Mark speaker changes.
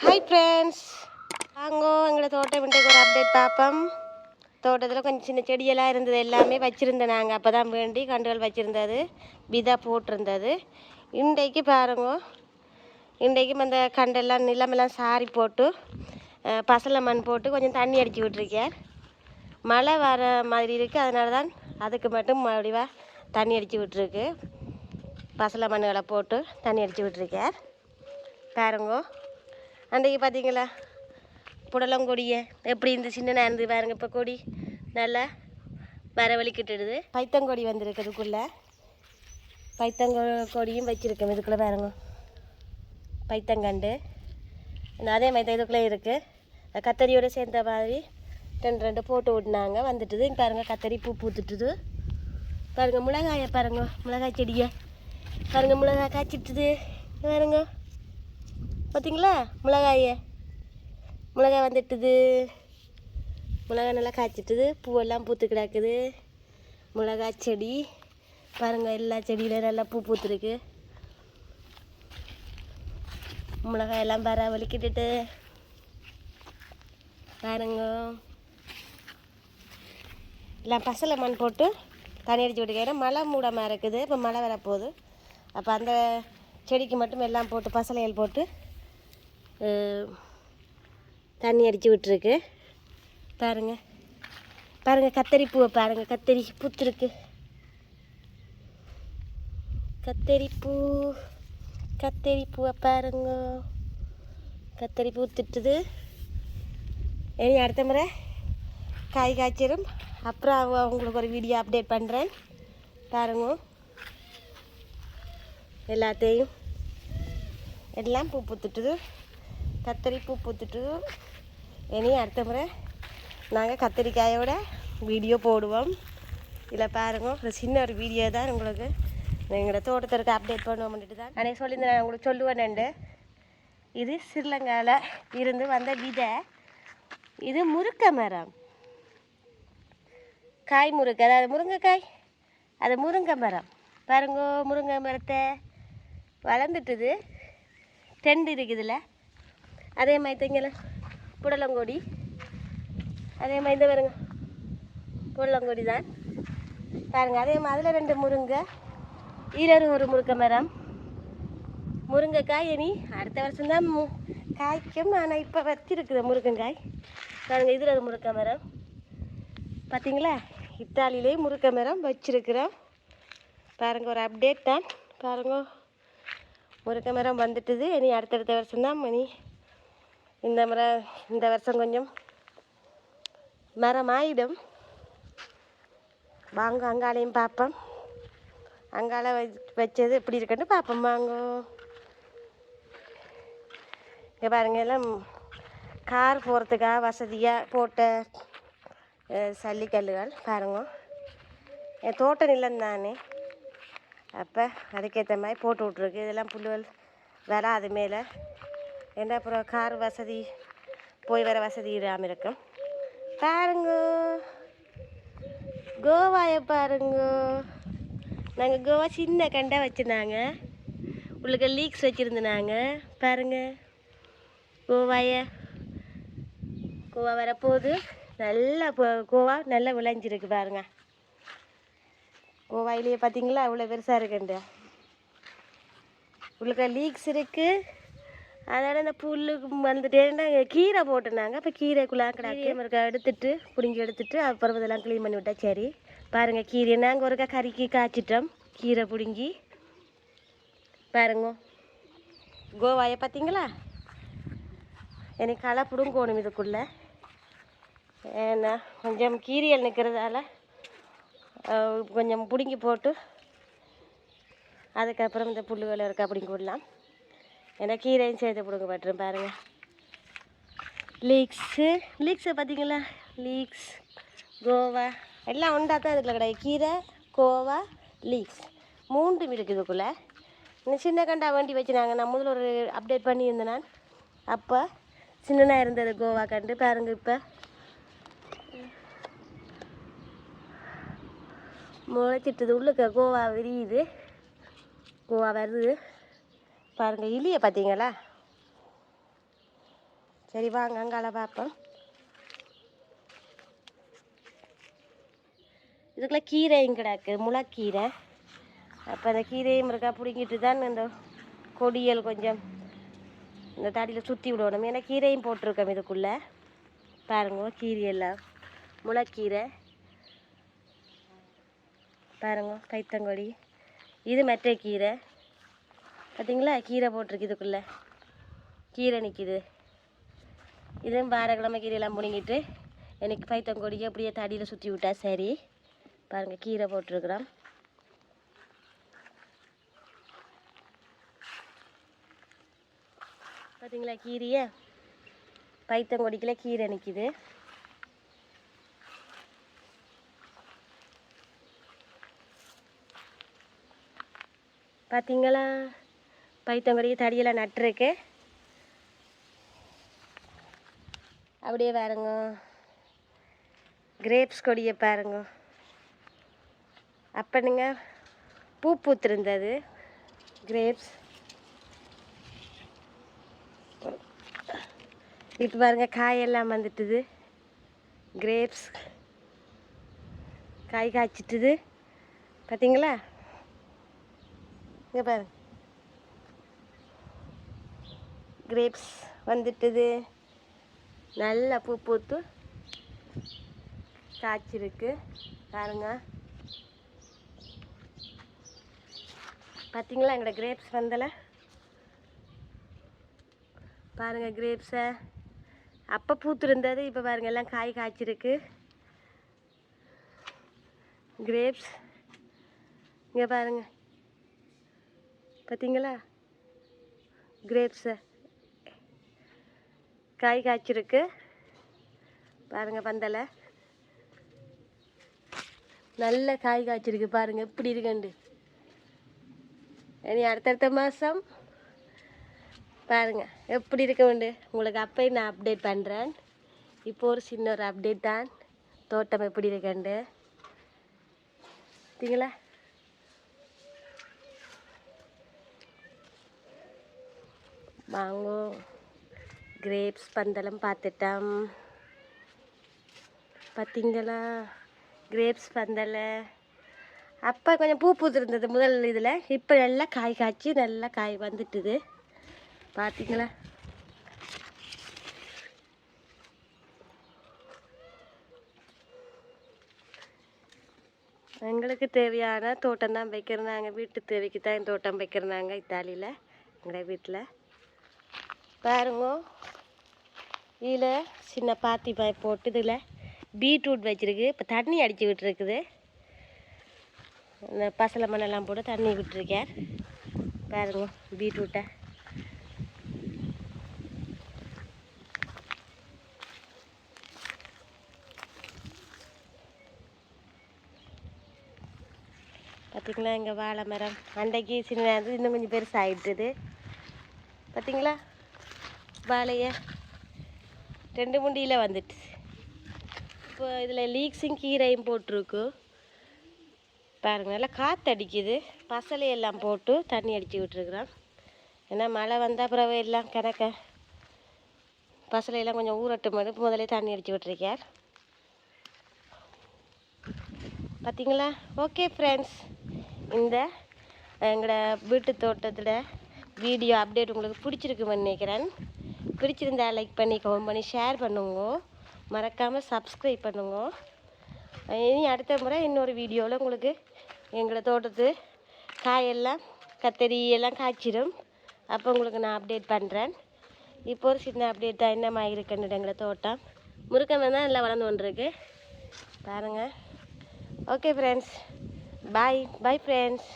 Speaker 1: Hi friends வாங்கோ எங்களை தோட்டம் இன்றைக்கு ஒரு அப்டேட் பார்ப்போம். தோட்டத்தில் கொஞ்சம் சின்ன செடியெல்லாம் இருந்தது. எல்லாமே வச்சுருந்தேன் நாங்கள் அப்போ தான் வேண்டி கண்டுகள் வச்சுருந்தது. விதை போட்டிருந்தது. இன்றைக்கு பாருங்க இன்றைக்கும் அந்த கண்டெல்லாம் நிலமெல்லாம் சாரி போட்டு பசலை மண் போட்டு கொஞ்சம் தண்ணி அடித்து விட்டுருக்கேன். மழை வர மாதிரி இருக்குது அதனால தான் அதுக்கு மட்டும் மறுபடியும் தண்ணி அடித்து விட்டுருக்கு. பசலை மண்ணுகளை போட்டு தண்ணி அடித்து விட்டுருக்கேன். பாருங்கோ. அன்றைக்கு பார்த்தீங்களா? புடலங்கொடியை எப்படி இந்த சின்ன நேர்ந்து பாருங்க இப்போ கொடி நல்லா வரவழிக்கிட்டுடுது பைத்தங்கொடி வந்திருக்கு இதுக்குள்ளே பைத்தங்கொ கொடியும் வச்சுருக்கேன் இதுக்குள்ளே பாருங்க. பைத்தங்கண்டு. அதே மாதிரி தான் இதுக்குள்ளே இருக்குது கத்தரியோடு சேர்ந்த மாதிரி ரெண்டு ரெண்டு போட்டு விட்னாங்க வந்துட்டுது. இங்கே பாருங்க கத்தரி பூ பூத்துட்டுது. பாருங்க மிளகாயை பாருங்க மிளகாய் செடியை. பாருங்க மிளகாய் காய்ச்சிட்டுது. பாருங்கள் பாருங்க. பார்த்தீங்களா மிளகாயை. மிளகாய் வந்துட்டுது. மிளகாய் நல்லா காய்ச்சிட்டுது. பூவெல்லாம் பூத்து கிடக்குது. மிளகாய் செடி. பாருங்க எல்லா செடியிலையும் நல்லா பூ பூத்துருக்கு. மிளகாய் எல்லாம் பார வலிக்கிட்டுட்டு. பாருங்க. எல்லாம் பசலை மண் போட்டு தண்ணி அடிச்சு விட்டுக்கிறேன் மழை மூடமாக இருக்குது. இப்போ மழை வரப்போகுது. அப்போ அந்த செடிக்கு மட்டும் எல்லாம் போட்டு பசலையல் போட்டு தண்ணி அடித்து விட்டுருக்கு. பாருங்கள் பாருங்கள் கத்தரி பூவை பாருங்கள் கத்தரி பூத்துருக்கு. கத்தரி பூ கத்தரி பூவை பாருங்க. கத்தரி பூத்துட்டுது. இனி அடுத்த முறை காய் காய்ச்சிடும் அப்புறம் அவ- உங்களுக்கு ஒரு வீடியோ அப்டேட் பண்ணுறேன் பாருங்க. எல்லாத்தையும் எல்லாம் பூ பூத்துட்டுது. கத்தரி பூ பூத்துட்டுது இனி அடுத்த முறை நாங்கள் கத்திரிக்காயோட வீடியோ போடுவோம். இதில் பாருங்க ஒரு சின்ன ஒரு வீடியோ தான் உங்களுக்கு எங்களோட தோட்டத்திற்கு அப்டேட் பண்ணுவோம்னுட்டு தான். அன்றைக்கி சொல்லியிருந்தேன் நான் உங்களுக்கு சொல்லுவேன்ண்டு இது ஸ்ரீலங்காவில் இருந்து வந்த விதை. இது முறுக்க மரம். காய் முருங்கை அதாவது முருங்கைக்காய். அது முருங்கை மரம். பாருங்க முருங்கை மரத்தை வளர்ந்துட்டுது. டெண்டு இருக்குதுல்ல அதே மாதிரி தைங்கல புடலங்கொடி. அதே மாதிரி இந்த பாருங்க. புடலங்கொடி தான். பாருங்கள் அதே மாதிரி அதில் ரெண்டு முருங்கை. இதில் ஒரு முருங்கை மரம். முருங்கைக்காய் இனி அடுத்த வருஷம்தான் மு காய்க்கும். ஆனால் இப்போ வச்சிருக்குது முருங்கைக்காய். பாருங்க இதில் ஒரு முருங்கை மரம். பார்த்தீங்களா இத்தாலியிலே முருங்கை மரம் வச்சிருக்கிறோம். பாருங்கள் ஒரு அப்டேட் தான். பாருங்க முருங்கை மரம் வந்துட்டுது. இனி அடுத்தடுத்த வருஷம் தான் இனி இந்த முறை இந்த வருஷம் கொஞ்சம் மரம் ஆயிடும் வாங்க அங்காலையும் பார்ப்போம். அங்கால வச்- வச்சது எப்படி இருக்குன்னு பார்ப்போம். வாங்க. இங்கே பாருங்கள் எல்லாம் கார் போகிறதுக்காக வசதியாக போட்ட சல்லிக்கல்லுகள் பாருங்க. என் தோட்ட நிலம் தானே. அப்போ அதுக்கேற்ற மாதிரி போட்டு விட்ருக்கு இதெல்லாம் புல்லுகள் வராது மேலே. ஏன்னா அப்புறம் கார் வசதி போய் வர வசதி இல்லாமல் இருக்கும் பாருங்க கோவாயை பாருங்க நாங்கள் கோவா சின்ன கண்டா வச்சுருந்தாங்க உள்ளுக்கு லீக்ஸ் வச்சுருந்தாங்க பாருங்க கோவாய கோவா வரப்போகுது நல்லா போ- கோவா நல்லா விளைஞ்சிருக்கு பாருங்க கோவாயிலேயே பார்த்தீங்களா அவ்வளோ பெருசாக இருக்குண்டு உள்ளுக்க லீக்ஸ் இருக்குது அதோட இந்த புல்லுக்கு வந்துட்டேன்னா கீரை போட்டுனாங்க அப்போ கீரைக்குள்ளே கிடக்கு எடுத்துட்டு பிடுங்கி எடுத்துட்டு அப்புறம் இதெல்லாம் க்ளீன் பண்ணி விட்டா சரி. பாருங்க கீரை நாங்கள் ஒருக்கா கறிக்கு காய்ச்சிட்டோம். கீரை பிடுங்கி. பாருங்க. கோவாயை பார்த்தீங்களா எனக்கு களை பிடுங்கணும் இதுக்குள்ளே. ஏன்னா கொஞ்சம் கீரியல் நிற்கிறதால கொஞ்சம் பிடுங்கி போட்டு அதுக்கப்புறம் இந்த புல்லுகளை இருக்கா பிடுங்கி விடலாம். ஏன்னா கீரையும் சேர்த்து கொடுங்க பட்டுரும் பாருங்கள் லீக்ஸு லீக்ஸை பார்த்தீங்களா லீக்ஸ் கோவா எல்லாம் ஒன்றா தான் இதுக்குள்ள கிடையாது. கீரை கோவா லீக்ஸ் மூன்றும் இருக்குது இதுக்குள்ளே. இன்னும் சின்ன கண்டா வண்டி வச்சுனாங்க. நான் முதல்ல ஒரு அப்டேட் பண்ணியிருந்தேன் நான். அப்போ சின்னனாக இருந்தது கோவா கண்டு. பாருங்கள் இப்போ. முளைச்சிட்டது உள்ளுக்க கோவா விரியுது. கோவா வருது. பாருங்கள் இலியை பார்த்தீங்களா சரி வாங்க அங்கால பார்ப்போம். இதுக்குள்ள கீரையும் கிடக்கு முளைக்கீரை. அப்போ அந்த கீரையும் இருக்கா பிடுங்கிட்டு தான் இந்த கொடியல் கொஞ்சம் இந்த தடியில் சுற்றி விடணும். ஏன்னா கீரையும் போட்டிருக்கோம் இதுக்குள்ளே. பாருங்க கீரையெல்லாம். முளைக்கீரை. பாருங்க கைத்தங்கொடி இது மற்ற கீரை. பார்த்தீங்களா கீரை போட்டிருக்கு இதுக்குள்ளே கீரை நிற்கிது இதுவும் வாரக்கிழமை கீரையெல்லாம் பிடுங்கிட்டு எனக்கு பைத்தங்கொடியை அப்படியே தடியில் சுற்றி விட்டா சரி. பாருங்கள் கீரை போட்டிருக்கிறோம். பார்த்தீங்களா கீரையை? பைத்தங்கொடிக்குள்ள கீரை நிற்கிது பார்த்தீங்களா பைத்தங்கொடிக்கு தடியெல்லாம் நட்டுருக்கு அப்படியே பாருங்க. கிரேப்ஸ் கொடியை பாருங்க. அப்பனுங்க பூ பூத்திருந்தது. கிரேப்ஸ் இப்போ பாருங்க காயெல்லாம் வந்துட்டுது. கிரேப்ஸ் காய் காய்ச்சிட்டுது. பார்த்தீங்களா இங்கே பாருங்க. கிரேப்ஸ் வந்துட்டுது. நல்ல பூ பூத்து காய்ச்சிருக்கு. பாருங்க. பார்த்தீங்களா எங்களோட கிரேப்ஸ் வந்தல? பாருங்கள் கிரேப்ஸை அப்போ பூத்துருந்தது இப்போ பாருங்கள் எல்லாம் காய் காய்ச்சிருக்கு. கிரேப்ஸ் இங்கே பாருங்கள் பார்த்தீங்களா கிரேப்ஸை காய் காய்ச்சிருக்கு. பாருங்கள் பந்தலை. நல்ல காய் காய்ச்சிருக்கு பாருங்கள் எப்படி இருக்குண்டு. இனி அடுத்தடுத்த மாதம் பாருங்க. எப்படி இருக்க உண்டு உங்களுக்கு அப்போ நான் அப்டேட் பண்ணுறேன் இப்போ ஒரு சின்ன ஒரு அப்டேட் தான். தோட்டம் எப்படி இருக்கண்டு? பார்த்தீங்களா? மாங்கோ கிரேப்ஸ் பந்தலம் பார்த்துட்டோம். பார்த்தீங்களா? கிரேப்ஸ் பந்தலை. அப்போ கொஞ்சம் பூ பூத்துருந்தது முதல் இதில். இப்போ நல்லா காய் காய்ச்சி நல்லா காய் வந்துட்டுது. பார்த்தீங்களா? எங்களுக்கு தேவையான தோட்டம் தான் வைக்கிறனாங்க. வீட்டு தேவைக்கு தான் தோட்டம் வைக்கிறனாங்க இத்தாலியில் எங்களை வீட்டில் பாருங்க. இதில் சின்ன பாத்தி பாய் போட்டு இதில் பீட்ரூட் வச்சிருக்கு. இப்போ தண்ணி அடித்து விட்டுருக்குது. இந்த பசலை மண்ணெல்லாம் போட்டு தண்ணி விட்டுருக்கேன். பாருங்க பீட்ரூட்டை. பார்த்திங்களா எங்கள் வாழை மரம். அன்றைக்கு சின்ன இன்னும் கொஞ்சம் பெருசாகிட்டுது பார்த்தீங்களா வாழையை ரெண்டு முண்டியில் வந்துட்டு. இப்போ இதில் லீக்ஸும் கீரையும் போட்டிருக்கு. பாருங்க நல்லா காற்று அடிக்குது. போட்டு தண்ணி அடித்து விட்டுருக்குறோம் ஏன்னா மழை வந்தால் பிறகு எல்லாம் கிடக்க பசலையெல்லாம் கொஞ்சம் ஊறட்டும் மட்டும் முதலே தண்ணி அடித்து விட்டுருக்கார். பார்த்தீங்களா ஓகே ஃப்ரெண்ட்ஸ் இந்த எங்களோட வீட்டு தோட்டத்தில் வீடியோ அப்டேட் உங்களுக்கு பிடிச்சிருக்குன்னு நினைக்கிறேன். பிடிச்சிருந்தா லைக் பண்ணி கமெண்ட் பண்ணி ஷேர் பண்ணுங்க. மறக்காமல் சப்ஸ்கிரைப் பண்ணுங்க. இனி அடுத்த முறை இன்னொரு வீடியோவில் உங்களுக்கு எங்களை தோட்டத்து காயெல்லாம் கத்தரி எல்லாம் காய்ச்சிடும் அப்போ உங்களுக்கு நான் அப்டேட் பண்ணுறேன் இப்போ ஒரு சின்ன அப்டேட் தான் என்னமா இருக்குன்னு எங்களை தோட்டம். முருக்கம் தான் நல்லா வளர்ந்து கொண்டிருக்கு பாருங்கள் okay friends bye bye friends